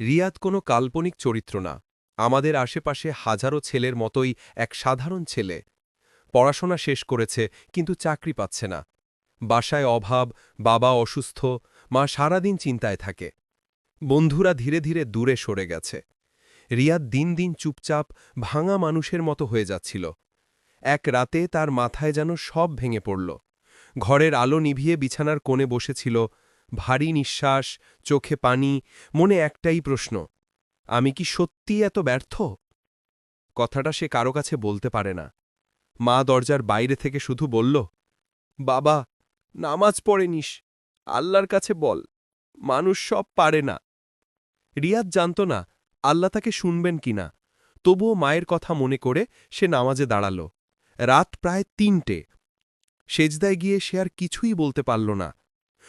রিয়াদ কোনো কাল্পনিক চরিত্র না। আমাদের আশেপাশে হাজারো ছেলের মতোই এক সাধারণ ছেলে। পড়াশোনা শেষ করেছে, কিন্তু চাকরি পাচ্ছে না। বাসায় অভাব, বাবা অসুস্থ, মা সারাদিন চিন্তায় থাকে। বন্ধুরা ধীরে ধীরে দূরে সরে গেছে। রিয়াদ দিন দিন চুপচাপ, ভাঙা মানুষের মতো হয়ে যাচ্ছিল। এক রাতে তার মাথায় যেন সব ভেঙে পড়ল। ঘরের আলো নিভিয়ে বিছানার কোণে বসেছিল ভারী নিঃশ্বাস, চোখে পানি, মনে একটাই প্রশ্ন, আমি কি সত্যিই এত ব্যর্থ? কথাটা সে কারও কাছে বলতে পারে না। মা দরজার বাইরে থেকে শুধু বলল, বাবা, নামাজ পড়ে নিস আল্লাহর কাছে বল, মানুষ সব পারে না। রিয়াদ জানত না, আল্লাহ তাকে শুনবেন কিনা তবুও মায়ের কথা মনে করে সে নামাজে দাঁড়াল। রাত প্রায় তিনটে। সেজদায় গিয়ে সে আর কিছুই বলতে পারল না।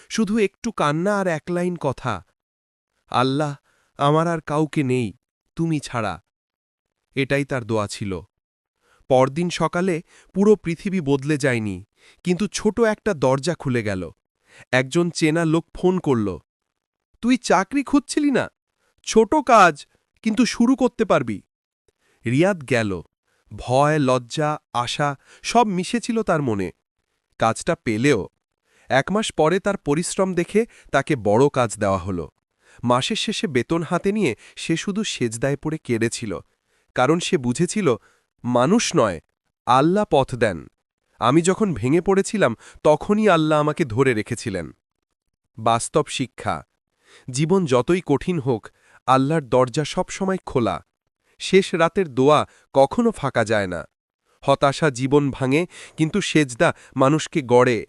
শুধু একটু কান্না আর এক লাইন কথা। আল্লাহ, আমার আর কাউকে নেই, তুমি ছাড়া। এটাই তার দোয়া ছিল। পরদিন সকালে পুরো পৃথিবী বদলে যায়নি, কিন্তু ছোট একটা দরজা খুলে গেল। একজন চেনা লোক ফোন করল, তুই চাকরি খুঁজছিলি না? ছোট কাজ, কিন্তু শুরু করতে পারবি। রিয়াদ গেল। ভয়, লজ্জা, আশা সব মিশেছিল তার মনে। কাজটা পেলেও এক মাস পরে তার পরিশ্রম দেখে তাকে বড় কাজ দেওয়া হলো। মাসের শেষে বেতন হাতে নিয়ে সে শুধু সেজদায় পড়ে কেঁদেছিল, কারণ সে বুঝেছিল, মানুষ নয়, আল্লাহ পথ দেন। আমি যখন ভেঙে পড়েছিলাম, তখনই আল্লাহ আমাকে ধরে রেখেছিলেন। বাস্তব শিক্ষা, জীবন যতই কঠিন হোক, আল্লাহর দরজা সবসময় খোলা। শেষ রাতের দোয়া কখনো ফাঁকা যায় না। হতাশা জীবন ভাঙে, কিন্তু সেজদা মানুষকে গড়ে।